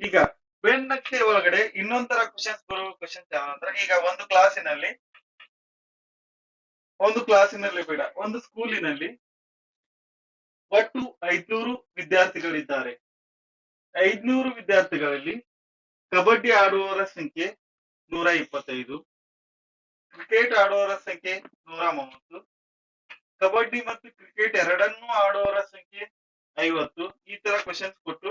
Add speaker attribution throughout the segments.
Speaker 1: ಈಗ ಬೆನ್ನಕ್ಕೆ ಒಳಗಡೆ ಇನ್ನೊಂದರ ಕ್ವಶನ್ಸ್ ಬರುವ ಕ್ವಶನ್ಸ್ ಯಾವಂದ್ರೆ ಈಗ ಒಂದು ಕ್ಲಾಸಿನಲ್ಲಿ ಒಂದು ಕ್ಲಾಸಿನಲ್ಲಿ ಬೇಡ, ಒಂದು ಸ್ಕೂಲಿನಲ್ಲಿ ಒಟ್ಟು ಐದ್ನೂರು ವಿದ್ಯಾರ್ಥಿಗಳಿದ್ದಾರೆ. ಐದ್ನೂರು ವಿದ್ಯಾರ್ಥಿಗಳಲ್ಲಿ ಕಬಡ್ಡಿ ಆಡುವವರ ಸಂಖ್ಯೆ ನೂರ ಇಪ್ಪತ್ತೈದು, ಕ್ರಿಕೆಟ್ ಆಡುವವರ ಸಂಖ್ಯೆ ನೂರ ಮೂವತ್ತು, ಕಬಡ್ಡಿ ಮತ್ತು ಕ್ರಿಕೆಟ್ ಎರಡನ್ನೂ ಆಡುವವರ ಸಂಖ್ಯೆ ಐವತ್ತು, ಈ ತರ ಕ್ವಶನ್ಸ್ ಕೊಟ್ಟು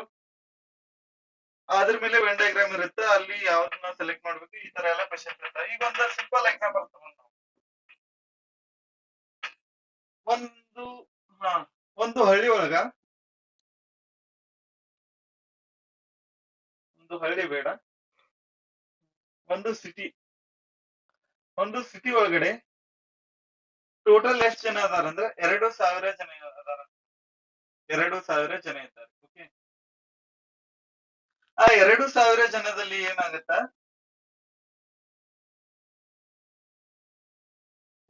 Speaker 1: ಅದ್ರ ಮೇಲೆ ವೆನ್ ಡಯಾಗ್ರಾಮ್ ಇರುತ್ತೆ. ಅಲ್ಲಿ ಯಾವ್ದನ್ನ ಸೆಲೆಕ್ಟ್ ಮಾಡ್ಬೇಕು, ಈ ತರ ಎಲ್ಲ ಕ್ವಶನ್ಸ್ ಇರುತ್ತೆ. ಈಗ ಒಂದು ಸಿಂಪಲ್ ಎಕ್ಸಾಂಪಲ್ ತಗೊಂಡು ಒಂದು, ಹಾ, ಒಂದು ಹಳ್ಳಿ ಒಳಗ. ಒಂದು ಹಳ್ಳಿ ಬೇಡ. ಒಂದು ಸಿಟಿ ಒಂದು ಸಿಟಿ ಒಳಗಡೆ ಟೋಟಲ್ ಎಷ್ಟು ಜನ ಅದಾರ ಅಂದ್ರೆ ಎರಡು ಸಾವಿರ ಜನ ಅದಾರ ಎರಡು ಸಾವಿರ ಜನ ಇದ್ದಾರೆ ಓಕೆ ಆ ಎರಡು ಸಾವಿರ ಜನದಲ್ಲಿ ಏನಾಗತ್ತ?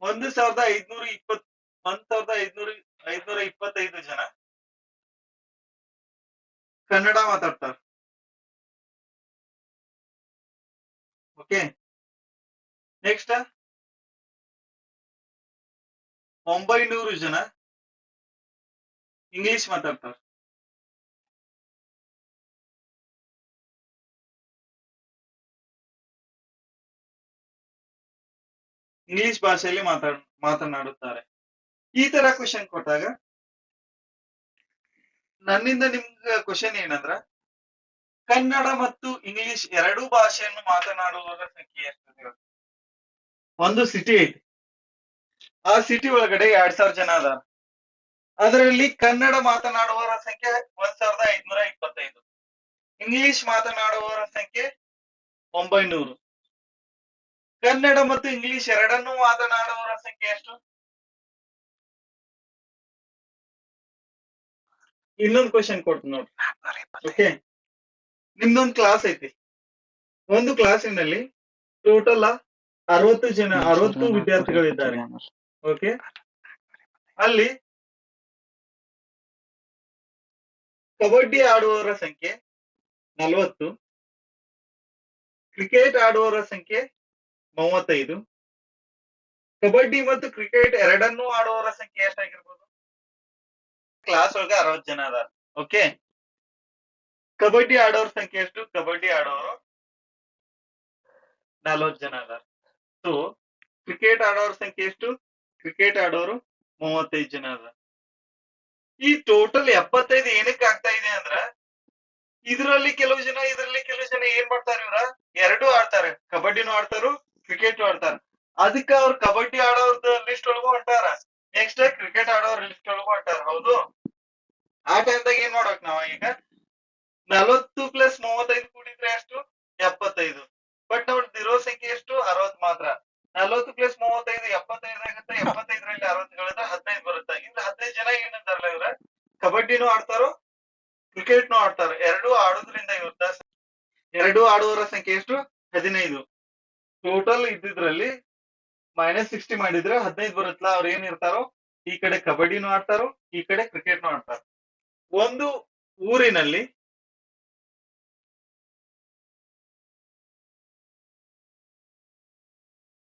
Speaker 1: ಒಂದು ಸಾವಿರದ ಐದ್ನೂರ ಇಪ್ಪತ್, ಒಂದ್ ಸಾವಿರದ ಐದ್ನೂರ ಐದ್ನೂರ ಇಪ್ಪತ್ತೈದು ಜನ ಕನ್ನಡ ಮಾತಾಡ್ತಾರ ಓಕೆ ನೆಕ್ಸ್ಟ್ ಒಂಬೈನೂರು ಜನ ಇಂಗ್ಲಿಷ್ ಮಾತಾಡ್ತಾರ ಇಂಗ್ಲಿಷ್ ಭಾಷೆಯಲ್ಲಿ ಮಾತಾಡ್, ಮಾತನಾಡುತ್ತಾರೆ. ಈ ತರ ಕ್ವಶನ್ ಕೊಟ್ಟಾಗ ನನ್ನಿಂದ ನಿಮ್ಗೆ ಕ್ವಶನ್ ಏನಂದ್ರ, ಕನ್ನಡ ಮತ್ತು ಇಂಗ್ಲಿಷ್ ಎರಡೂ ಭಾಷೆಯನ್ನು ಮಾತನಾಡುವವರ ಸಂಖ್ಯೆ ಎಷ್ಟು ಹೇಳು? ಒಂದು ಸಿಟಿ ಐತಿ. ಆ ಸಿಟಿ ಒಳಗಡೆ ಎರಡ್ ಸಾವಿರ ಜನ ಅದಾರ. ಅದರಲ್ಲಿ ಕನ್ನಡ ಮಾತನಾಡುವವರ ಸಂಖ್ಯೆ ಒಂದ್ ಸಾವಿರದ ಐದ್ನೂರ ಇಪ್ಪತ್ತೈದು. ಇಂಗ್ಲಿಷ್ ಮಾತನಾಡುವವರ ಸಂಖ್ಯೆ ಒಂಬೈನೂರು. ಕನ್ನಡ ಮತ್ತು ಇಂಗ್ಲಿಷ್ ಎರಡನ್ನೂ ಮಾತನಾಡುವವರ ಸಂಖ್ಯೆ ಎಷ್ಟು? ಇನ್ನೊಂದು ಕ್ವಶನ್ ಕೊಡ್ತೀನಿ ನೋಡ್ರಿ ಓಕೆ ನಿಮ್ದೊಂದು ಕ್ಲಾಸ್ ಐತಿ. ಒಂದು ಕ್ಲಾಸಿನಲ್ಲಿ ಟೋಟಲ್ ಅರವತ್ತು ಜನ, ಅರವತ್ತು ವಿದ್ಯಾರ್ಥಿಗಳಿದ್ದಾರೆ. ಓಕೆ ಅಲ್ಲಿ ಕಬಡ್ಡಿ ಆಡುವವರ ಸಂಖ್ಯೆ ನಲವತ್ತು ಕ್ರಿಕೆಟ್ ಆಡುವವರ ಸಂಖ್ಯೆ ಮೂವತ್ತೈದು. ಕಬಡ್ಡಿ ಮತ್ತು ಕ್ರಿಕೆಟ್ ಎರಡನ್ನೂ ಆಡುವವರ ಸಂಖ್ಯೆ ಎಷ್ಟಾಗಿರ್ಬೋದು? ಕ್ಲಾಸ್ ಒಳಗೆ ಅರವತ್ ಜನ ಅದಾರ. ಓಕೆ ಕಬಡ್ಡಿ ಆಡೋರ ಸಂಖ್ಯೆ ಎಷ್ಟು? ಕಬಡ್ಡಿ ಆಡೋರು ನಲವತ್ ಜನ ಅದಾರ. ಸೊ ಕ್ರಿಕೆಟ್ ಆಡೋರ ಸಂಖ್ಯೆ ಎಷ್ಟು? ಕ್ರಿಕೆಟ್ ಆಡೋರು ಮೂವತ್ತೈದು ಜನ ಅದಾರ. ಈ ಟೋಟಲ್ ಎಪ್ಪತ್ತೈದು ಏನಕ್ಕೆ ಆಗ್ತಾ ಇದೆ ಅಂದ್ರ, ಇದರಲ್ಲಿ ಕೆಲವು ಜನ, ಇದರಲ್ಲಿ ಕೆಲವು ಜನ ಏನ್ ಮಾಡ್ತಾರೆ ಇವ್ರ? ಎರಡು ಆಡ್ತಾರೆ. ಕಬಡ್ಡಿನೂ ಆಡ್ತಾರು ಕ್ರಿಕೆಟ್ ಆಡ್ತಾರ ಅದಕ್ಕ ಅವ್ರ ಕಬಡ್ಡಿ ಆಡೋರ್ದ ಲಿಸ್ಟ್ ಒಳಗೂ ಹೊಂಟಾರ. ನೆಕ್ಸ್ಟ್ ಕ್ರಿಕೆಟ್ ಆಡೋರ್ ಲಿಸ್ಟ್ ಒಳಗೂ ಹೊಂಟಾರ. ಹೌದು? ಆ ಟೈಮ್ದಾಗ ಏನ್ ಮಾಡ್ಬೇಕು ನಾವ್ ಈಗ? ನಲವತ್ತು ಪ್ಲಸ್ ಮೂವತ್ತೈದು ಕೂಡಿದ್ರೆ ಎಷ್ಟು? ಎಪ್ಪತ್ತೈದು. ಬಟ್ ಅವ್ರದ್ದು ಇರೋ ಸಂಖ್ಯೆ ಎಷ್ಟು? ಅರವತ್ ಮಾತ್ರ. ನಲವತ್ತು ಪ್ಲಸ್ ಮೂವತ್ತೈದು ಎಪ್ಪತ್ತೈದು ಆಗುತ್ತೆ. ಎಪ್ಪತ್ತೈದರಲ್ಲಿ ಅರವತ್ತು ಹೇಳಿದ್ರೆ ಹದಿನೈದು ಬರುತ್ತೆ. ಇನ್ನು ಹದಿನೈದು ಜನ ಏನಂತಾರಲ್ಲ ಇವ್ರ? ಕಬಡ್ಡಿನೂ ಆಡ್ತಾರೋ? ಕ್ರಿಕೆಟ್ನು ಆಡ್ತಾರ? ಎರಡೂ ಆಡೋದ್ರಿಂದ ಇವತ್ತ ಎರಡೂ ಆಡುವವರ ಸಂಖ್ಯೆ ಎಷ್ಟು? ಹದಿನೈದು. ಟೋಟಲ್ ಇದ್ದಿದ್ರಲ್ಲಿ ಮೈನಸ್ ಸಿಕ್ಸ್ಟಿ ಮಾಡಿದ್ರೆ ಹದಿನೈದು ಬರುತ್ತಲ್ಲ ಅವ್ರ ಏನ್ ಇರ್ತಾರೋ? ಈ ಕಡೆ ಕಬಡ್ಡಿನೂ ಆಡ್ತಾರೋ? ಈ ಕಡೆ ಕ್ರಿಕೆಟ್ನು ಆಡ್ತಾರೋ? ಒಂದು ಊರಿನಲ್ಲಿ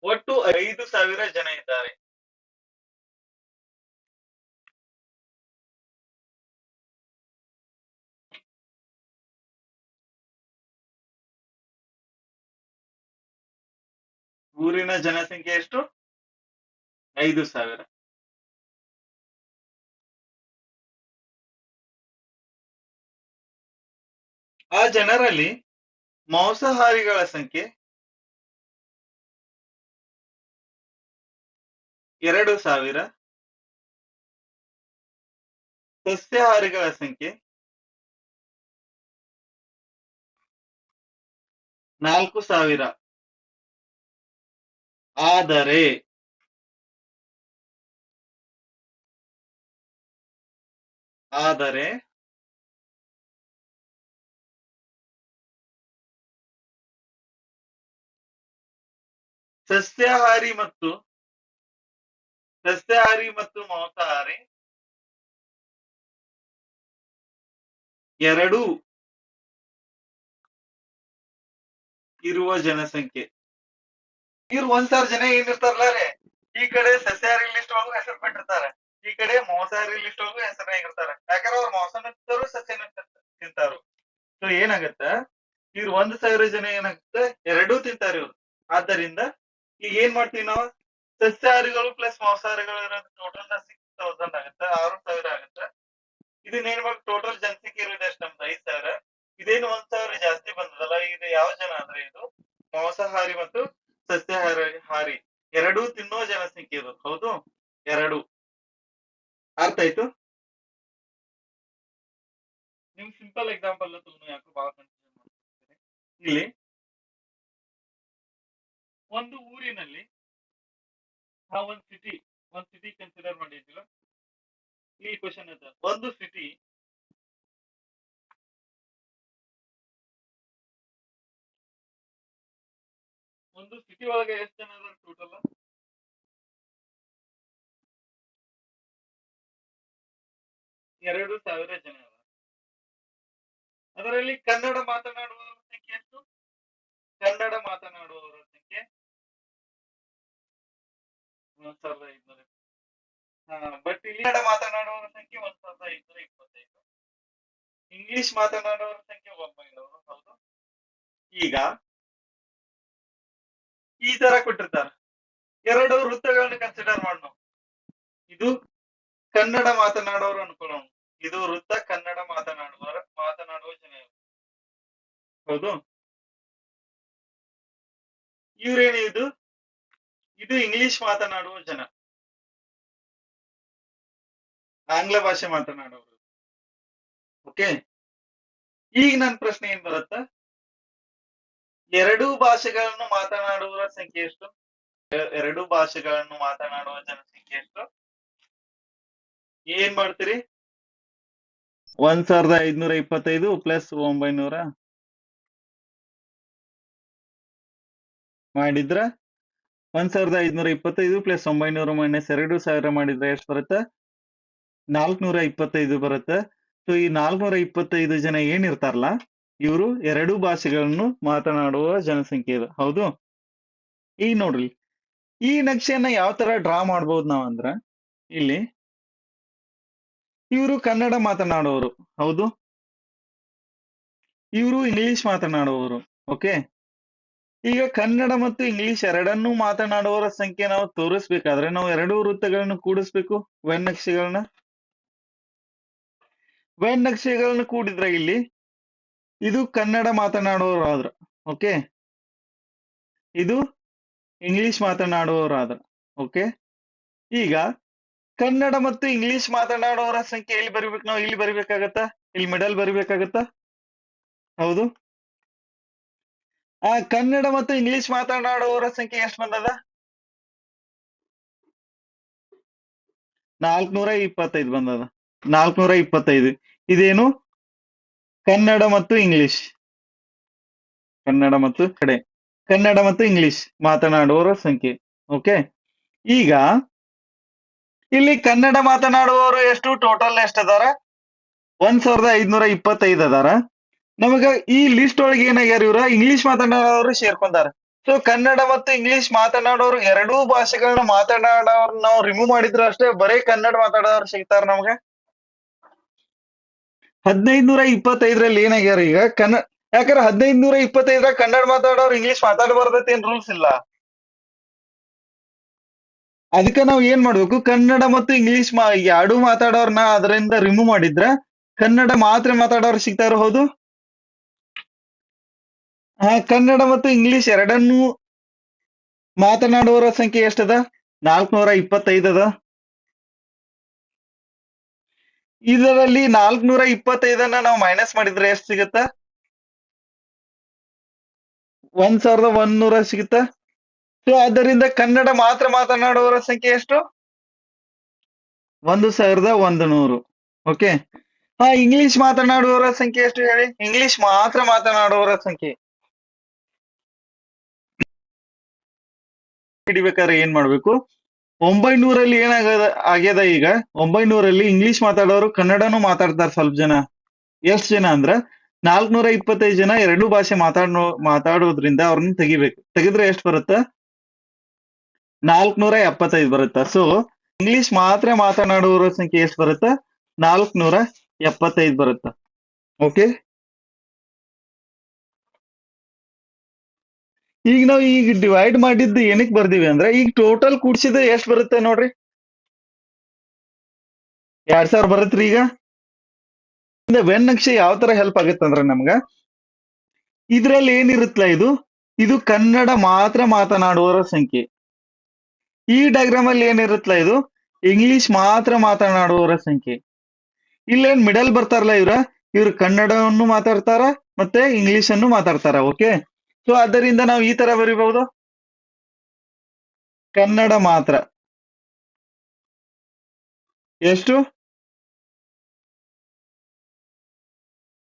Speaker 1: ಒಟ್ಟು ಐದು ಸಾವಿರ ಜನ ಇದ್ದಾರೆ. ಊರಿನ ಜನಸಂಖ್ಯೆ ಎಷ್ಟು? ಐದು ಸಾವಿರ. ಆ ಜನರಲ್ಲಿ ಮಾಂಸಾಹಾರಿಗಳ ಸಂಖ್ಯೆ ಎರಡು ಸಾವಿರ. ಸಸ್ಯಾಹಾರಿಗಳ ಸಂಖ್ಯೆ ನಾಲ್ಕು ಸಾವಿರ. ಆದರೆ ಆದರೆ ಸಸ್ಯಾಹಾರಿ ಮತ್ತು ಸಸ್ಯಾಹಾರಿ ಮತ್ತು ಮಾಂಸಾಹಾರಿ ಎರಡೂ ಇರುವ ಜನಸಂಖ್ಯೆ. ಇವ್ರು ಒಂದ್ ಸಾವಿರ ಜನ ಏನಿರ್ತಾರಲ್ಲ ರೀ? ಈ ಕಡೆ ಸಸ್ಯಾಹಾರಿ ಲಿಸ್ಟ್ ಒಳಗೂ ಹೆಸರು ಬಿಟ್ಟಿರ್ತಾರ. ಈ ಕಡೆ ಮಾಂಸಾಹಾರಿ ಲಿಸ್ಟ್ ಒಳಗೂ ಹೆಸರಾಗಿರ್ತಾರೆ ಯಾಕಂದ್ರೆ ಅವ್ರು ಮಾಂಸನ ತಿಂತಾರು ಸಸ್ಯನ ತಿಂತಾರು ಸೊ ಏನಾಗತ್ತ? ಇವ್ರು ಒಂದ್ ಸಾವಿರ ಜನ ಏನಾಗುತ್ತೆ? ಎರಡೂ ತಿಂತಾರ ಇವ್ರು. ಆದ್ದರಿಂದ, ಈಗ ಏನ್ ಮಾಡ್ತೀವಿ ನಾವು? ಸಸ್ಯಾಹಾರಿಗಳು ಪ್ಲಸ್ ಮಾಂಸಾಹಾರಿಗಳು ಇರೋದು ಟೋಟಲ್ ಸಿಕ್ಸ್ ತೌಸಂಡ್ ಆಗುತ್ತೆ, ಆರು ಸಾವಿರ ಆಗುತ್ತೆ. ಇದನ್ನ ಏನ್ ಟೋಟಲ್ ಜನಸಂಖ್ಯೆ ಇರೋದು ಎಷ್ಟು ನಮ್ದು? ಐದ್ ಸಾವಿರ. ಇದೇನು ಒಂದ್ ಸಾವಿರ ಜಾಸ್ತಿ ಬಂದದಲ್ಲ, ಇದು ಯಾವ ಜನ ಅಂದ್ರೆ ಇದು? ಮಾಂಸಾಹಾರಿ ಮತ್ತು ಸಸ್ಯಾಹಾರಿ ಹಾರಿ ಎರಡೂ ತಿನ್ನೋ ಜನಸಂಖ್ಯೆ ಇದು ಹೌದು? ಎರಡು. ಅರ್ಥ ಆಯ್ತು? ನಿಮ್ ಸಿಂಪಲ್ ಎಕ್ಸಾಂಪಲ್ ಯಾಕೋ ಬಹಳ ಕನ್ಫ್ಯೂಷನ್ ಇಲ್ಲಿ ಒಂದು ಊರಿನಲ್ಲಿ ಆ ಒಂದ್ ಸಿಟಿ ಒಂದ್ ಸಿಟಿ ಕನ್ಸಿಡರ್ ಮಾಡಿದ್ದೀವ ಈ ಕ್ವಶನ್ ಇದೆ ಒಂದು ಸಿಟಿ ಒಂದು ಸಿಟಿ ಒಳಗೆ ಎಷ್ಟು ಜನ ಅದಾರ ಟೋಟಲ್ ಎರಡು ಸಾವಿರ ಜನ ಅದಾರ ಅದರಲ್ಲಿ ಕನ್ನಡ ಮಾತನಾಡುವವರ ಸಂಖ್ಯೆ ಎಷ್ಟು? ಕನ್ನಡ ಮಾತನಾಡುವವರ ಸಂಖ್ಯೆ ಒಂದ್ ಸಾವಿರದ ಐದ್ನೂರ ಹಾ ಬಟ್ ಇಲ್ಲಿ ಕನ್ನಡ ಮಾತನಾಡುವವರ ಸಂಖ್ಯೆ ಒಂದ್ ಸಾವಿರದ ಐದ್ನೂರ ಇಪ್ಪತ್ತೈದು. ಇಂಗ್ಲಿಷ್ ಮಾತನಾಡುವವರ ಸಂಖ್ಯೆ ಒಂಬೈನೂರು, ಹೌದು? ಈಗ ಈ ತರ ಕೊಟ್ಟಿರ್ತಾರ. ಎರಡು ವೃತ್ತಗಳನ್ನ ಕನ್ಸಿಡರ್ ಮಾಡೋಣ ಇದು ಕನ್ನಡ ಮಾತನಾಡೋರು ಅನ್ಕೊಳ್ಳೋಣ ಇದು ವೃತ್ತ ಕನ್ನಡ ಮಾತನಾಡುವವರ ಮಾತನಾಡುವ ಜನ ಹೌದು? ಇವ್ರೇನು ಇದು ಇದು ಇಂಗ್ಲಿಷ್ ಮಾತನಾಡುವ ಜನ. ಆಂಗ್ಲ ಭಾಷೆ ಮಾತನಾಡೋರು. ಓಕೆ ಈಗ ನನ್ನ ಪ್ರಶ್ನೆ ಏನ್ ಬರುತ್ತ? ಎರಡೂ ಭಾಷೆಗಳನ್ನು ಮಾತನಾಡುವರ ಸಂಖ್ಯೆ ಎಷ್ಟು? ಎರಡು ಭಾಷೆಗಳನ್ನು ಮಾತನಾಡುವ ಜನಸಂಖ್ಯೆ ಎಷ್ಟು? ಏನ್ ಮಾಡ್ತೀರಿ? ಒಂದ್ ಸಾವಿರದ ಐದ್ನೂರ ಇಪ್ಪತ್ತೈದು ಪ್ಲಸ್ ಒಂಬೈನೂರ. ಮಾಡಿದ್ರ? ಒಂದ್ ಸಾವಿರದ ಐದ್ನೂರ ಇಪ್ಪತ್ತೈದು ಪ್ಲಸ್ ಒಂಬೈನೂರ ಮೈನಸ್ ಎರಡು ಸಾವಿರ ಮಾಡಿದ್ರೆ ಎಷ್ಟು ಬರುತ್ತೆ? ನಾಲ್ಕನೂರ ಇಪ್ಪತ್ತೈದು ಬರುತ್ತೆ. ಸೊ ಈ ನಾಲ್ಕನೂರ ಇಪ್ಪತ್ತೈದು ಜನ ಏನಿರ್ತಾರಲ್ಲ ಇವರು ಎರಡು ಭಾಷೆಗಳನ್ನು ಮಾತನಾಡುವ ಜನಸಂಖ್ಯೆ ಇದೆ. ಹೌದು? ಈಗ ನೋಡ್ರಿ. ಈ ನಕ್ಷೆಯನ್ನ ಯಾವ ತರ ಡ್ರಾ ಮಾಡ್ಬೋದು ನಾವಂದ್ರ ಇಲ್ಲಿ ಇವರು ಕನ್ನಡ ಮಾತನಾಡುವವರು. ಹೌದು? ಇವರು ಇಂಗ್ಲಿಷ್ ಮಾತನಾಡುವವರು. ಓಕೆ? ಈಗ ಕನ್ನಡ ಮತ್ತು ಇಂಗ್ಲಿಷ್ ಎರಡನ್ನೂ ಮಾತನಾಡುವವರ ಸಂಖ್ಯೆ ನಾವು ತೋರಿಸ್ಬೇಕಾದ್ರೆ ನಾವು ಎರಡೂ ವೃತ್ತಗಳನ್ನು ಕೂಡಿಸ್ಬೇಕು. ವೆನ್ ನಕ್ಷೆಗಳನ್ನ. ವೆನ್ ನಕ್ಷೆಗಳನ್ನು ಕೂಡಿದ್ರೆ ಇಲ್ಲಿ ಇದು ಕನ್ನಡ ಮಾತನಾಡುವವರಾದ್ರ ಓಕೆ ಇದು ಇಂಗ್ಲಿಷ್ ಮಾತನಾಡುವವರಾದ್ರ ಓಕೆ ಈಗ ಕನ್ನಡ ಮತ್ತು ಇಂಗ್ಲಿಷ್ ಮಾತನಾಡುವವರ ಸಂಖ್ಯೆ ಎಲ್ಲಿ ಬರಿಬೇಕು ನಾವು? ಇಲ್ಲಿ ಬರಿಬೇಕಾಗತ್ತಾ? ಇಲ್ಲಿ ಮಿಡಲ್ ಬರಿಬೇಕಾಗತ್ತ? ಹೌದು? ಆ, ಕನ್ನಡ ಮತ್ತು ಇಂಗ್ಲಿಷ್ ಮಾತನಾಡುವವರ ಸಂಖ್ಯೆ ಎಷ್ಟು ಬಂದದ? ನಾಲ್ಕನೂರ ಇಪ್ಪತ್ತೈದು ಬಂದದ. ನಾಲ್ಕನೂರ ಇಪ್ಪತ್ತೈದು. ಇದೇನು? ಕನ್ನಡ ಮತ್ತು ಇಂಗ್ಲಿಷ್. ಕನ್ನಡ ಮತ್ತು ಕಡೆ. ಕನ್ನಡ ಮತ್ತು ಇಂಗ್ಲಿಷ್ ಮಾತನಾಡುವವರ ಸಂಖ್ಯೆ. ಓಕೆ ಈಗ, ಇಲ್ಲಿ ಕನ್ನಡ ಮಾತನಾಡುವವರು ಎಷ್ಟು? ಟೋಟಲ್ ಎಷ್ಟು ಅದಾರ? ಒಂದ್ ಸಾವಿರದ ಐದ್ನೂರ ಇಪ್ಪತ್ತೈದು ಅದಾರ. ನಮಗ ಈ ಲಿಸ್ಟ್ ಒಳಗೆ ಏನಾಗ್ಯಾರ ಇವ್ರ? ಇಂಗ್ಲಿಷ್ ಮಾತನಾಡೋರು ಸೇರ್ಕೊಂಡಾರ. ಸೊ ಕನ್ನಡ ಮತ್ತು ಇಂಗ್ಲಿಷ್ ಮಾತನಾಡೋರು ಎರಡೂ ಭಾಷೆಗಳನ್ನ ಮಾತನಾಡೋರ್ ನಾವು ರಿಮೂವ್ ಮಾಡಿದ್ರ ಅಷ್ಟೇ ಬರೀ ಕನ್ನಡ ಮಾತಾಡೋರು ಸಿಗ್ತಾರ ನಮ್ಗ. ಹದಿನೈದು ನೂರ ಇಪ್ಪತ್ತೈದರಲ್ಲಿ ಏನಾಗ್ಯಾರ ಈಗ? ಕನ್ನಡ ಯಾಕಂದ್ರೆ ಹದಿನೈದು ನೂರ ಇಪ್ಪತ್ತೈದರ ಕನ್ನಡ ಮಾತಾಡೋರು ಇಂಗ್ಲಿಷ್ ಮಾತಾಡಬಾರ್ದೈತಿ ಏನ್ ರೂಲ್ಸ್ ಇಲ್ಲ. ಅದಕ್ಕೆ ನಾವು ಏನ್ ಮಾಡ್ಬೇಕು? ಕನ್ನಡ ಮತ್ತು ಇಂಗ್ಲಿಷ್ ಮಾ ಎರಡು ಮಾತಾಡೋರ್ನ ಅದರಿಂದ ರಿಮೂವ್ ಮಾಡಿದ್ರ ಕನ್ನಡ ಮಾತ್ರ ಮಾತಾಡೋರು ಸಿಗ್ತಾರ ಹೌದು? ಕನ್ನಡ ಮತ್ತು ಇಂಗ್ಲಿಷ್ ಎರಡನ್ನೂ ಮಾತನಾಡುವವರ ಸಂಖ್ಯೆ ಎಷ್ಟದ? ನಾಲ್ಕನೂರ ಇಪ್ಪತ್ತೈದು ಇದರಲ್ಲಿ ನಾಲ್ಕನೂರ ಇಪ್ಪತ್ತೈದನ್ನ ನಾವು ಮೈನಸ್ ಮಾಡಿದ್ರೆ ಎಷ್ಟು ಸಿಗುತ್ತ? ಒಂದ್ ಸಾವಿರದ ಒಂದೂರ ಸಿಗುತ್ತ? ಸೊ ಅದರಿಂದ ಕನ್ನಡ ಮಾತ್ರ ಮಾತನಾಡುವವರ ಸಂಖ್ಯೆ ಎಷ್ಟು? ಒಂದು ಸಾವಿರದ ಒಂದು ನೂರು ಓಕೆ ಹಾ ಇಂಗ್ಲಿಷ್ ಮಾತನಾಡುವವರ ಸಂಖ್ಯೆ ಎಷ್ಟು ಹೇಳಿ? ಇಂಗ್ಲಿಷ್ ಮಾತ್ರ ಮಾತನಾಡುವವರ ಸಂಖ್ಯೆ. ಹಿಡಿಬೇಕಾದ್ರೆ ಏನ್ ಮಾಡ್ಬೇಕು? ಒಂಬೈನೂರಲ್ಲಿ ಏನಾಗದ, ಆಗ್ಯದ ಈಗ? ಒಂಬೈನೂರಲ್ಲಿ ಇಂಗ್ಲಿಷ್ ಮಾತಾಡೋರು ಕನ್ನಡನೂ ಮಾತಾಡ್ತಾರ ಸ್ವಲ್ಪ ಜನ. ಎಷ್ಟ್ ಜನ ಅಂದ್ರ? ನಾಲ್ಕನೂರ ಇಪ್ಪತ್ತೈದು ಜನ ಎರಡು ಭಾಷೆ ಮಾತಾಡೋ ಮಾತಾಡೋದ್ರಿಂದ ಅವ್ರನ್ನ ತೆಗಿಬೇಕು. ತೆಗೆದ್ರೆ ಎಷ್ಟು ಬರುತ್ತ? ನಾಲ್ಕನೂರ ಎಪ್ಪತ್ತೈದು ಬರುತ್ತ? ಸೊ ಇಂಗ್ಲಿಷ್ ಮಾತ್ರ ಮಾತನಾಡುವವರ ಸಂಖ್ಯೆ ಎಷ್ಟು ಬರುತ್ತ? ನಾಲ್ಕನೂರ ಎಪ್ಪತ್ತೈದು ಬರುತ್ತ? ಓಕೆ ಈಗ ನಾವು ಈಗ ಡಿವೈಡ್ ಮಾಡಿದ್ದು ಏನಕ್ಕೆ ಬರ್ದಿವಿ ಅಂದ್ರೆ ಈಗ ಟೋಟಲ್ ಕೂಡ್ಸಿದ್ರೆ ಎಷ್ಟು ಬರುತ್ತೆ ನೋಡ್ರಿ? ಎರಡ್ ಸಾವಿರ ಬರುತ್ತ್ರಿ ಈಗ. ವೆನ್ ನಕ್ಷೆ ಯಾವ ತರ ಹೆಲ್ಪ್ ಆಗುತ್ತಂದ್ರೆ ನಮ್ಗ? ಇದ್ರಲ್ಲಿ ಏನಿರುತ್ತಲ್ಲ ಇದು? ಇದು ಕನ್ನಡ ಮಾತ್ರ ಮಾತನಾಡುವವರ ಸಂಖ್ಯೆ. ಈ ಡಯಾಗ್ರಾಮ್ ಅಲ್ಲಿ ಏನಿರುತ್ತಲ್ಲ ಇದು? ಇಂಗ್ಲಿಷ್ ಮಾತ್ರ ಮಾತನಾಡುವವರ ಸಂಖ್ಯೆ. ಇಲ್ಲೇನ್ ಮಿಡಲ್ ಬರ್ತಾರಲ್ಲ ಇವ್ರ? ಇವ್ರು ಕನ್ನಡವನ್ನು ಮಾತಾಡ್ತಾರ ಮತ್ತೆ ಇಂಗ್ಲಿಷ್ ಅನ್ನು ಮಾತಾಡ್ತಾರ ಓಕೆ ಸೊ ಅದರಿಂದ ನಾವು ಈ ತರ ಬರಿಬಹುದು? ಕನ್ನಡ ಮಾತ್ರ. ಎಷ್ಟು?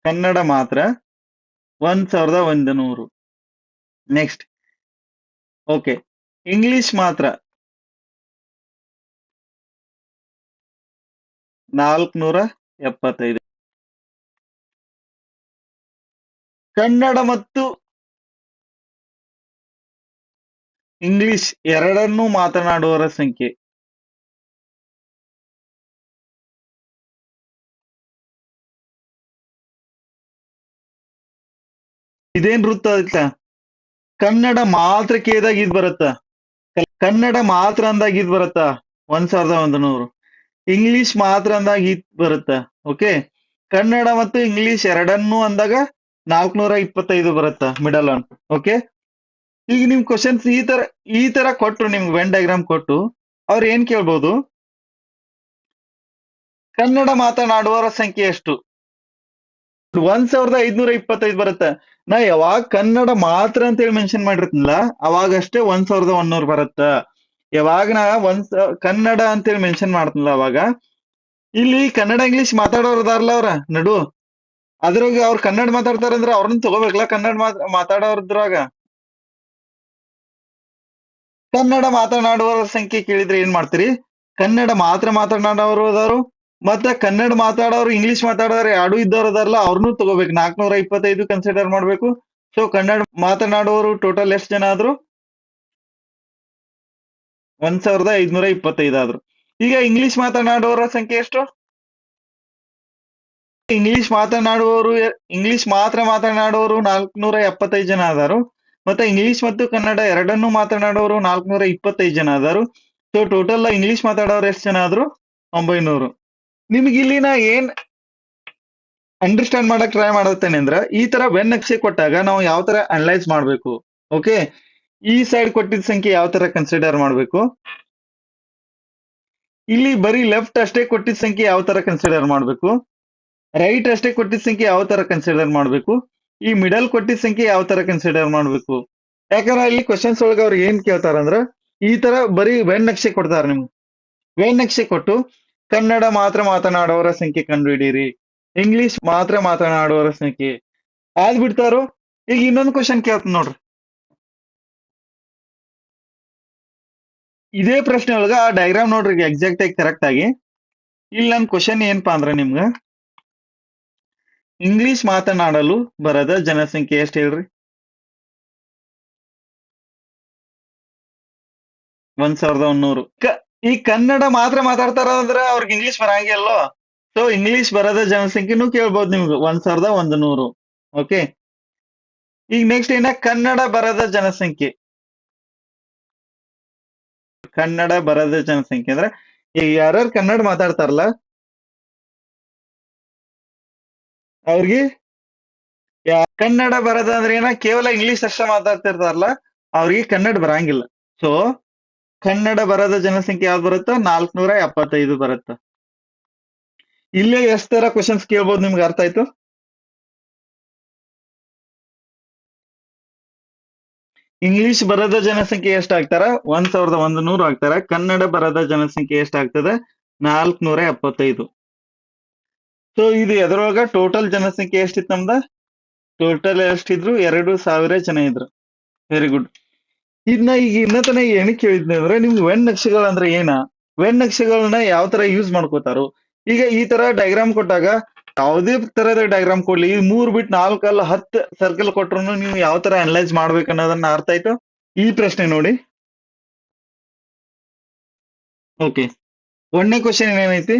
Speaker 1: ಕನ್ನಡ ಮಾತ್ರ. ಒಂದ್ ಸಾವಿರದ ಒಂದು ನೂರು ನೆಕ್ಸ್ಟ್ ಓಕೆ ಇಂಗ್ಲಿಷ್ ಮಾತ್ರ. ನಾಲ್ಕನೂರ ಎಪ್ಪತ್ತೈದು. ಕನ್ನಡ ಮತ್ತು ಇಂಗ್ಲಿಷ್ ಎರಡನ್ನೂ ಮಾತನಾಡುವವರ ಸಂಖ್ಯೆ. ಇದೇನ್ ವೃತ್ತ ಕನ್ನಡ ಮಾತ್ರ ಕೇದಾಗ ಇದ್ ಬರತ್ತ? ಕನ್ನಡ ಮಾತ್ರ ಅಂದಾಗ ಇದ್ ಬರತ್ತ? ಒಂದ್ ಸಾವಿರದ ಒಂದು ನೂರು ಇಂಗ್ಲಿಷ್ ಮಾತ್ರ ಅಂದಾಗ ಇದ್ ಬರುತ್ತ? ಓಕೆ ಕನ್ನಡ ಮತ್ತು ಇಂಗ್ಲಿಷ್ ಎರಡನ್ನೂ ಅಂದಾಗ ನಾಲ್ಕನೂರ ಇಪ್ಪತ್ತೈದು ಬರುತ್ತ? ಮಿಡಲ್ ಆನ್ ಓಕೆ ಈಗ ನಿಮ್ ಕ್ವಶನ್ಸ್ ಈ ತರ ಈ ತರ ಕೊಟ್ರು, ನಿಮ್ಗೆ ವೆನ್ ಡಯಾಗ್ರಾಮ್ ಕೊಟ್ಟು, ಅವ್ರು ಏನ್ ಕೇಳ್ಬೋದು? ಕನ್ನಡ ಮಾತನಾಡುವವರ ಸಂಖ್ಯೆ ಎಷ್ಟು? ಒಂದ್ ಸಾವಿರದ ಐದ್ನೂರ ಇಪ್ಪತ್ತೈದು ಬರುತ್ತೆ. ನಾ ಯಾವಾಗ ಕನ್ನಡ ಮಾತ್ರ ಅಂತ ಹೇಳಿ ಮೆನ್ಷನ್ ಮಾಡಿರ್ತೀನಲ್ಲ, ಅವಾಗಷ್ಟೇ ಒಂದ್ ಸಾವಿರದ ಒನ್ನೂರ್ ಬರುತ್ತ. ಯಾವಾಗ ನಾ ಒಂದ್ ಕನ್ನಡ ಅಂತ ಹೇಳಿ ಮೆನ್ಷನ್ ಮಾಡ್ತೀನಲ್ಲ ಅವಾಗ, ಇಲ್ಲಿ ಕನ್ನಡ ಇಂಗ್ಲಿಷ್ ಮಾತಾಡೋರು ಅದಾರಲ್ಲ ಅವ್ರ, ನಡು. ಅದ್ರಾಗ ಅವ್ರು ಕನ್ನಡ ಮಾತಾಡ್ತಾರಂದ್ರ ಅವ್ರನ್ನ ತಗೋಬೇಕಲ್ಲ ಕನ್ನಡ ಮಾತ್ ಮಾತಾಡೋರ್ದ್ರಾಗ ಕನ್ನಡ ಮಾತನಾಡುವವರ ಸಂಖ್ಯೆ ಕೇಳಿದ್ರೆ ಏನ್ ಮಾಡ್ತೀರಿ? ಕನ್ನಡ ಮಾತ್ರ ಮಾತನಾಡೋರು ಅದಾರು, ಮತ್ತೆ ಕನ್ನಡ ಮಾತಾಡೋರು ಇಂಗ್ಲಿಷ್ ಮಾತಾಡೋರು ಎರಡು ಇದ್ದವ್ರು ಅದಾರಲ್ಲ ಅವ್ರನ್ನೂ ತಗೋಬೇಕು. ನಾಲ್ಕನೂರ ಇಪ್ಪತ್ತೈದು ಕನ್ಸಿಡರ್ ಮಾಡ್ಬೇಕು. ಸೊ ಕನ್ನಡ ಮಾತನಾಡುವವರು ಟೋಟಲ್ ಎಷ್ಟು ಜನ ಆದ್ರು? ಒಂದ್ ಸಾವಿರದ ಐದ್ನೂರ ಇಪ್ಪತ್ತೈದು ಆದ್ರು. ಈಗ ಇಂಗ್ಲಿಷ್ ಮಾತನಾಡುವವರ ಸಂಖ್ಯೆ ಎಷ್ಟು? ಇಂಗ್ಲಿಷ್ ಮಾತನಾಡುವವರು ಇಂಗ್ಲಿಷ್ ಮಾತ್ರ ಮಾತನಾಡುವವರು ನಾಲ್ಕನೂರ ಎಪ್ಪತ್ತೈದು ಜನ ಅದಾರು ಮತ್ತೆ ಇಂಗ್ಲಿಷ್ ಮತ್ತು ಕನ್ನಡ ಎರಡನ್ನೂ ಮಾತನಾಡೋರು ನಾಲ್ಕನೂರ ಇಪ್ಪತ್ತೈದು ಜನ ಆದರು ಸೊ ಟೋಟಲ್ ಇಂಗ್ಲಿಷ್ ಮಾತಾಡೋರು ಎಷ್ಟು ಜನ ಆದ್ರು? ಒಂಬೈನೂರು. ನಿಮ್ಗೆ ಇಲ್ಲಿ ನಾ ಏನ್ ಅಂಡರ್ಸ್ಟ್ಯಾಂಡ್ ಮಾಡಕ್ ಟ್ರೈ ಮಾಡತ್ತೇನೆ ಅಂದ್ರ, ಈ ತರ ವೆನ್ ನಕ್ಷೆ ಕೊಟ್ಟಾಗ ನಾವು ಯಾವ ತರ ಅನಲೈಸ್ ಮಾಡ್ಬೇಕು? ಓಕೆ ಈ ಸೈಡ್ ಕೊಟ್ಟಿದ ಸಂಖ್ಯೆ ಯಾವ ತರ ಕನ್ಸಿಡರ್ ಮಾಡ್ಬೇಕು? ಇಲ್ಲಿ ಬರೀ ಲೆಫ್ಟ್ ಅಷ್ಟೇ ಕೊಟ್ಟಿದ ಸಂಖ್ಯೆ ಯಾವ ತರ ಕನ್ಸಿಡರ್ ಮಾಡ್ಬೇಕು? ರೈಟ್ ಅಷ್ಟೇ ಕೊಟ್ಟಿದ ಸಂಖ್ಯೆ ಯಾವ ತರ ಕನ್ಸಿಡರ್ ಮಾಡ್ಬೇಕು? ಈ ಮಿಡಲ್ ಕೊಟ್ಟಿದ ಸಂಖ್ಯೆ ಯಾವ ತರ ಕನ್ಸಿಡರ್ ಮಾಡ್ಬೇಕು? ಯಾಕಂದ್ರೆ ಇಲ್ಲಿ ಕ್ವಶನ್ಸ್ ಒಳಗೆ ಅವ್ರು ಏನ್ ಕೇಳ್ತಾರಂದ್ರ ಈ ತರ ಬರೀ ವೆನ್ ನಕ್ಷೆ ಕೊಡ್ತಾರ ನಿಮ್ಗೆ. ವೆನ್ ನಕ್ಷೆ ಕೊಟ್ಟು, ಕನ್ನಡ ಮಾತ್ರ ಮಾತನಾಡೋರ ಸಂಖ್ಯೆ ಕಂಡುಹಿಡೀರಿ. ಇಂಗ್ಲಿಷ್ ಮಾತ್ರ ಮಾತನಾಡೋರ ಸಂಖ್ಯೆ. ಆದ್ ಬಿಡ್ತಾರೋ? ಈಗ ಇನ್ನೊಂದು ಕ್ವಶನ್ ಕೇಳ್ತ ನೋಡ್ರಿ. ಇದೇ ಪ್ರಶ್ನೆ ಒಳಗ ಆ ಡಯಾಗ್ರಾಮ್ ನೋಡ್ರಿ ಎಕ್ಸಾಕ್ಟ್ ಆಗಿ ಕರೆಕ್ಟ್ ಆಗಿ. ಇಲ್ಲಿ ನನ್ ಕ್ವಶನ್ ಏನಪ್ಪಾ ಅಂದ್ರ ನಿಮ್ಗ ಇಂಗ್ಲಿಷ್ ಮಾತನಾಡಲು ಬರದ ಜನಸಂಖ್ಯೆ ಎಷ್ಟು ಹೇಳ್ರಿ? ಒಂದ್ ಸಾವಿರದ ಒಂದೂರು. ಈ ಕನ್ನಡ ಮಾತ್ರ ಮಾತಾಡ್ತಾರ ಅಂದ್ರ ಅವ್ರಿಗೆ ಇಂಗ್ಲಿಷ್ ಬರಂಗಿಲ್ಲೋ ಸೊ ಇಂಗ್ಲಿಷ್ ಬರದ ಜನಸಂಖ್ಯೆನೂ ಕೇಳ್ಬೋದು ನಿಮ್ಗೆ. ಒಂದ್ ಸಾವಿರದ ಒಂದು ನೂರು ಓಕೆ ಈಗ ನೆಕ್ಸ್ಟ್ ಏನ? ಕನ್ನಡ ಬರದ ಜನಸಂಖ್ಯೆ. ಕನ್ನಡ ಬರದ ಜನಸಂಖ್ಯೆ ಅಂದ್ರೆ, ಈಗ ಯಾರ್ಯಾರು ಕನ್ನಡ ಮಾತಾಡ್ತಾರಲ್ಲ ಅವ್ರಿಗೆ? ಯಾ- ಕನ್ನಡ ಬರದಂದ್ರೆ ಏನ? ಕೇವಲ ಇಂಗ್ಲಿಷ್ ಅಷ್ಟೇ ಮಾತಾಡ್ತಿರ್ತಾರಲ್ಲ, ಅವ್ರಿಗೆ ಕನ್ನಡ ಬರಂಗಿಲ್ಲ. ಸೊ ಕನ್ನಡ ಬರದ ಜನಸಂಖ್ಯೆ ಯಾವ್ದು ಬರುತ್ತ? ನಾಲ್ಕನೂರ ಎಪ್ಪತ್ತೈದು ಬರುತ್ತ. ಇಲ್ಲೇ ಎಷ್ಟ್ ತರ ಕ್ವಶನ್ಸ್ ಕೇಳ್ಬೋದು ನಿಮ್ಗೆ ಅರ್ಥ ಆಯ್ತು? ಇಂಗ್ಲಿಷ್ ಬರದ ಜನಸಂಖ್ಯೆ ಎಷ್ಟಾಗ್ತಾರ ಒಂದ್ ಸಾವಿರದ ಒಂದು ನೂರು ಆಗ್ತಾರ? ಕನ್ನಡ ಬರದ ಜನಸಂಖ್ಯೆ ಎಷ್ಟಾಗ್ತದೆ ನಾಲ್ಕನೂರ ಎಪ್ಪತ್ತೈದು. ಸೊ ಇದು ಎದ್ರೊಳಗ ಟೋಟಲ್ ಜನಸಂಖ್ಯೆ ಎಷ್ಟಿತ್ತು ನಮ್ದ? ಟೋಟಲ್ ಎಷ್ಟಿದ್ರು? ಎರಡು ಸಾವಿರ ಜನ ಇದ್ರು. ವೆರಿ ಗುಡ್ ಇದನ್ನ ಈಗ ಇನ್ನತನ ಏನಕ್ಕೆ ಕೇಳಿದ್ನಿ ಅಂದ್ರೆ, ನಿಮ್ಗೆ ವೆನ್ ನಕ್ಷೆಗಳಂದ್ರೆ ಏನ? ವೆನ್ ನಕ್ಷೆಗಳನ್ನ ಯಾವ ತರ ಯೂಸ್ ಮಾಡ್ಕೋತಾರು? ಈಗ ಈ ತರ ಡಯಾಗ್ರಾಮ್ ಕೊಟ್ಟಾಗ ಯಾವುದೇ ತರದ ಡೈಗ್ರಾಮ್ ಕೊಡ್ಲಿ. ಈ ಮೂರ್ ಬಿಟ್ ನಾಲ್ಕಲ್ಲ ಹತ್ತು ಸರ್ಕಲ್ ಕೊಟ್ರು ನೀವು ಯಾವ ತರ ಅನಲೈಸ್ ಮಾಡ್ಬೇಕು ಅನ್ನೋದನ್ನ ಅರ್ಥ ಆಯ್ತು? ಈ ಪ್ರಶ್ನೆ ನೋಡಿ. ಓಕೆ ಒಂದನೇ ಕ್ವಶನ್ ಏನೈತಿ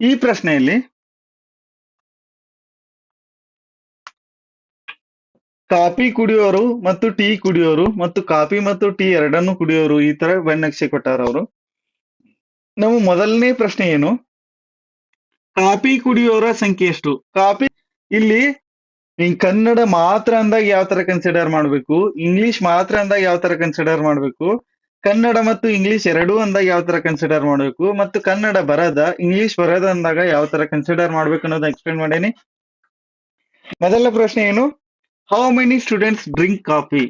Speaker 1: ಈ ಪ್ರಶ್ನೆಯಲ್ಲಿ ಕಾಫಿ ಕುಡಿಯೋರು ಮತ್ತು ಟೀ ಕುಡಿಯೋರು ಮತ್ತು ಕಾಫಿ ಮತ್ತು ಟೀ ಎರಡನ್ನು ಕುಡಿಯೋರು ಈ ತರ ಬೆನ್ನಕ್ಷೆ ಕೊಟ್ಟಾರ ಅವರು. ನಮ್ಮ ಮೊದಲನೇ ಪ್ರಶ್ನೆ ಏನು? ಕಾಫಿ ಕುಡಿಯೋರ ಸಂಖ್ಯೆ ಎಷ್ಟು? ಕಾಫಿ ಇಲ್ಲಿ ನೀನ್ ಕನ್ನಡ ಮಾತ್ರ ಅಂದಾಗ ಯಾವ ತರ ಕನ್ಸಿಡರ್ ಮಾಡ್ಬೇಕು? ಇಂಗ್ಲಿಷ್ ಮಾತ್ರ ಅಂದಾಗ ಯಾವ ತರ ಕನ್ಸಿಡರ್ ಮಾಡ್ಬೇಕು? ಕನ್ನಡ ಮತ್ತು ಇಂಗ್ಲಿಷ್ ಎರಡೂ ಅಂದಾಗ ಯಾವ ತರ ಕನ್ಸಿಡರ್ ಮಾಡ್ಬೇಕು? ಮತ್ತು ಕನ್ನಡ ಬರದ ಇಂಗ್ಲಿಷ್ ಬರದ ಅಂದಾಗ ಯಾವ ತರ ಕನ್ಸಿಡರ್ ಮಾಡ್ಬೇಕು ಅನ್ನೋದನ್ನ ಎಕ್ಸ್ಪ್ಲೇನ್ ಮಾಡೇನಿ. ಮೊದಲ ಪ್ರಶ್ನೆ ಏನು? How many students drink coffee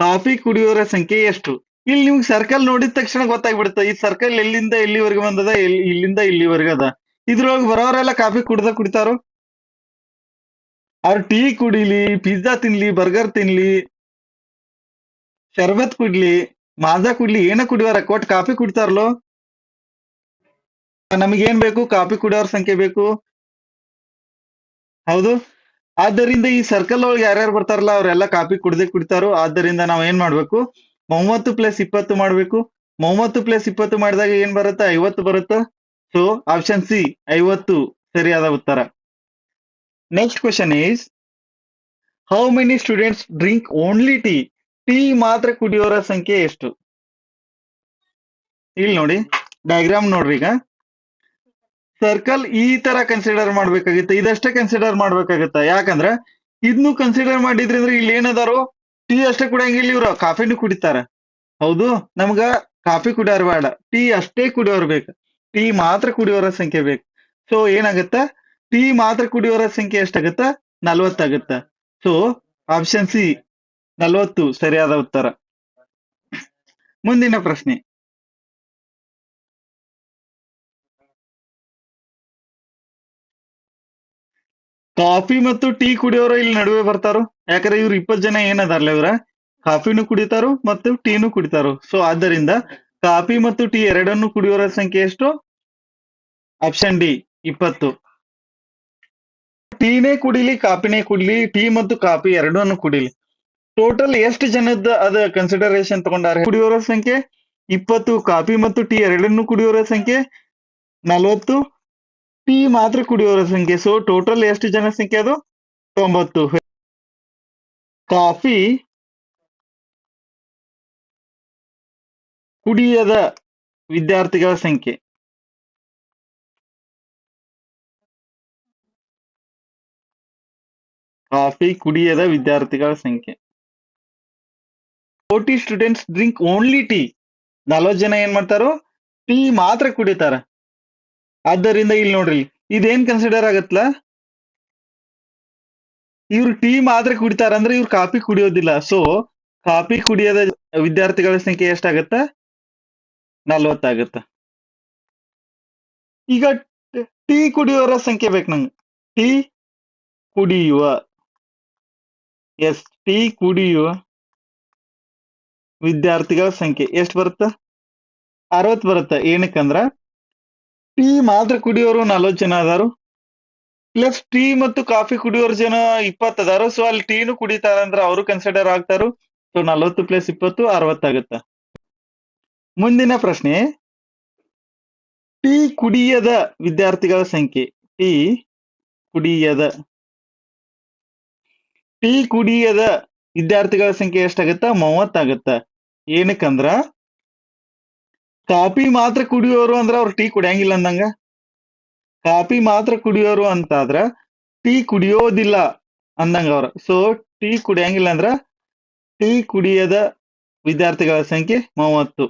Speaker 1: coffee ಕುಡಿಯೋರ ಸಂಖ್ಯೆ ಎಷ್ಟು? ಇಲ್ಲಿ ನಿಮ್ಗೆ ಸರ್ಕಲ್ ನೋಡಿದ ತಕ್ಷಣ ಗೊತ್ತಾಗ್ಬಿಡುತ್ತೆ. ಈ ಸರ್ಕಲ್ ಎಲ್ಲಿಂದ ಎಲ್ಲಿವರೆಗೆ ಬಂದದ? ಇಲ್ಲಿಂದ ಇಲ್ಲಿವರೆಗೆ ಅದ. ಇದ್ರೊಳಗೆ ಬರೋರೆಲ್ಲ ಕಾಫಿ ಕುಡ್ದ ಕುಡಿತಾರೋ? ಅವ್ರು ಟೀ ಕುಡಿಲಿ ಪಿಜ್ಜಾ ತಿನ್ಲಿ ಬರ್ಗರ್ ತಿನ್ಲಿ, ಶರ್ಬತ್ ಕುಡ್ಲಿ, ಮಾಜಾ ಕುಡ್ಲಿ, ಏನ ಕುಡಿಯೋರ ಕೊಟ್ ಕಾಫಿ ಕುಡಿತಾರಲ್ಲೋ ನಮಗೇನ್ ಬೇಕು? ಕಾಫಿ ಕುಡಿಯೋರ ಸಂಖ್ಯೆ ಬೇಕು? ಹೌದು? ಆದ್ದರಿಂದ ಈ ಸರ್ಕಲ್ ಒಳಗೆ ಯಾರ್ಯಾರು ಬರ್ತಾರಲ್ಲ, ಅವರೆಲ್ಲ ಕಾಪಿ ಕುಡ್ದೆ ಕುಡಿತಾರೋ, ಆದ್ದರಿಂದ ನಾವ್ ಏನ್ ಮಾಡ್ಬೇಕು? ಮೂವತ್ತು ಪ್ಲಸ್ ಇಪ್ಪತ್ತು ಮಾಡ್ಬೇಕು. ಮೂವತ್ತು ಪ್ಲಸ್ ಇಪ್ಪತ್ತು ಮಾಡಿದಾಗ ಏನ್ ಬರುತ್ತೆ? ಐವತ್ತು ಬರುತ್ತೆ. ಸೊ ಆಪ್ಷನ್ ಸಿ ಐವತ್ತು. ಸರಿಯಾದ ಉತ್ತರ. Next question is how many students drink only tea tea ಮಾತ್ರ ಕುಡಿಯೋರ ಸಂಖ್ಯೆ ಎಷ್ಟು? ಇಲ್ಲಿ ನೋಡಿ ಡಯಾಗ್ರಾಮ್ ನೋಡ್ರಿ ಈಗ. ಸರ್ಕಲ್ ಈ ತರ ಕನ್ಸಿಡರ್ ಮಾಡ್ಬೇಕಾಗಿತ್ತು, ಇದಷ್ಟೇ ಕನ್ಸಿಡರ್ ಮಾಡ್ಬೇಕಾಗತ್ತ? ಯಾಕಂದ್ರ ಇದನ್ನು ಕನ್ಸಿಡರ್ ಮಾಡಿದ್ರಿ ಅಂದ್ರೆ ಇಲ್ಲಿ ಏನದಾರು, ಟೀ ಅಷ್ಟೇ ಕುಡಿಯಂಗಿಲ್ಲ ಇವ್ರು, ಕಾಫಿನು ಕುಡಿತಾರ. ಹೌದು, ನಮ್ಗ ಕಾಫಿ ಕುಡಿಯೋರ್ ಬೇಡ, ಟೀ ಅಷ್ಟೇ ಕುಡಿಯೋರ್ ಬೇಕು. ಟೀ ಮಾತ್ರ ಕುಡಿಯೋರ ಸಂಖ್ಯೆ ಬೇಕು. ಸೊ ಏನಾಗತ್ತ? ಟೀ ಮಾತ್ರ ಕುಡಿಯೋರ ಸಂಖ್ಯೆ ಎಷ್ಟಾಗತ್ತ? ನಲ್ವತ್ತಾಗತ್ತ. ಸೊ ಆಪ್ಷನ್ ಸಿ ನಲ್ವತ್ತು, ಸರಿಯಾದ ಉತ್ತರ. ಮುಂದಿನ ಪ್ರಶ್ನೆ. ಕಾಫಿ ಮತ್ತು ಟೀ ಕುಡಿಯೋರು ಇಲ್ಲಿ ನಡುವೆ ಬರ್ತಾರೋ. ಯಾಕಂದ್ರೆ ಇವ್ರು ಇಪ್ಪತ್ ಜನ ಏನದಾರ್ಲ ಇವ್ರ? ಕಾಫಿನೂ ಕುಡಿತಾರೋ ಮತ್ತು ಟೀನು ಕುಡಿತಾರೋ. ಸೊ ಆದ್ದರಿಂದ ಕಾಫಿ ಮತ್ತು ಟೀ ಎರಡನ್ನು ಕುಡಿಯೋರ ಸಂಖ್ಯೆ ಎಷ್ಟು? ಆಪ್ಷನ್ ಡಿ ಇಪ್ಪತ್ತು. ಟೀನೇ ಕುಡಿಲಿ, ಕಾಫಿನೇ ಕುಡಿಲಿ, ಟೀ ಮತ್ತು ಕಾಫಿ ಎರಡನ್ನು ಕುಡಿಲಿ. ಟೋಟಲ್ ಎಷ್ಟು ಜನದ ಅದ ಕನ್ಸಿಡರೇಷನ್ ತಗೊಂಡಾರ? ಕುಡಿಯೋರ ಸಂಖ್ಯೆ ಇಪ್ಪತ್ತು, ಕಾಫಿ ಮತ್ತು ಟೀ ಎರಡನ್ನು ಕುಡಿಯೋರ ಸಂಖ್ಯೆ ನಲವತ್ತು ಟೀ ಮಾತ್ರ ಕುಡಿಯೋರ ಸಂಖ್ಯೆ. ಸೊ ಟೋಟಲ್ ಎಷ್ಟು ಜನ ಸಂಖ್ಯೆ ಅದು? ತೊಂಬತ್ತು. ಕಾಫಿ ಕುಡಿಯದ ವಿದ್ಯಾರ್ಥಿಗಳ ಸಂಖ್ಯೆ. ಕಾಫಿ ಕುಡಿಯದ ವಿದ್ಯಾರ್ಥಿಗಳ ಸಂಖ್ಯೆ. Forty students drink only tea ನಲವತ್ತು ಜನ ಏನ್ ಮಾಡ್ತಾರೋ? ಟೀ ಮಾತ್ರ ಕುಡಿತಾರ. ಆದ್ದರಿಂದ ಇಲ್ಲಿ ನೋಡ್ರಿ, ಇದೇನ್ ಕನ್ಸಿಡರ್ ಆಗತ್ಲ? ಇವ್ರು ಟೀ ಮಾತ್ರ ಕುಡಿತಾರ ಅಂದ್ರೆ ಇವ್ರು ಕಾಫಿ ಕುಡಿಯೋದಿಲ್ಲ. ಸೊ ಕಾಫಿ ಕುಡಿಯದ ವಿದ್ಯಾರ್ಥಿಗಳ ಸಂಖ್ಯೆ ಎಷ್ಟಾಗತ್ತ ನಲ್ವತ್ತಾಗತ್ತ. ಈಗ ಟೀ ಕುಡಿಯೋರ ಸಂಖ್ಯೆ ಬೇಕು ನಂಗೆ. ಟೀ ಕುಡಿಯುವ. ಎಸ್ ಟೀ ಕುಡಿಯುವ ವಿದ್ಯಾರ್ಥಿಗಳ ಸಂಖ್ಯೆ ಎಷ್ಟು ಬರುತ್ತ? ಅರವತ್ ಬರುತ್ತ? ಏನಕ್ಕಂದ್ರ ಟೀ ಮಾತ್ರ ಕುಡಿಯೋರು ನಲ್ವತ್ ಜನ ಅದಾರು. ಪ್ಲಸ್ ಟೀ ಮತ್ತು ಕಾಫಿ ಕುಡಿಯೋರು ಜನ ಇಪ್ಪತ್ ಅದಾರು. ಸೊ ಅಲ್ಲಿ ಟೀನು ಕುಡಿತಾರ ಅಂದ್ರ ಅವರು ಕನ್ಸಿಡರ್ ಆಗ್ತಾರು. ಸೊ ನಲ್ವತ್ತು ಪ್ಲಸ್ ಇಪ್ಪತ್ತು ಅರವತ್ತಾಗತ್ತ ಮುಂದಿನ ಪ್ರಶ್ನೆ. ಟೀ ಕುಡಿಯದ ವಿದ್ಯಾರ್ಥಿಗಳ ಸಂಖ್ಯೆ. ಟೀ ಕುಡಿಯದ. ಟೀ ಕುಡಿಯದ ವಿದ್ಯಾರ್ಥಿಗಳ ಸಂಖ್ಯೆ ಎಷ್ಟಾಗತ್ತ? ಮೂವತ್ತಾಗತ್ತ? ಏನಕ್ಕಂದ್ರ ಕಾಫಿ ಮಾತ್ರ ಕುಡಿಯೋರು ಅಂದ್ರ ಅವ್ರು ಟೀ ಕುಡಿಯಂಗಿಲ್ಲ ಅಂದಂಗ? ಕಾಫಿ ಮಾತ್ರ ಕುಡಿಯೋರು ಅಂತಾದ್ರ ಟೀ ಕುಡಿಯೋದಿಲ್ಲ ಅಂದಂಗ ಅವ್ರ. ಸೊ ಟೀ ಕುಡಿಯಂಗಿಲ್ಲ ಅಂದ್ರ ಟೀ ಕುಡಿಯದ ವಿದ್ಯಾರ್ಥಿಗಳ ಸಂಖ್ಯೆ ಮೂವತ್ತು.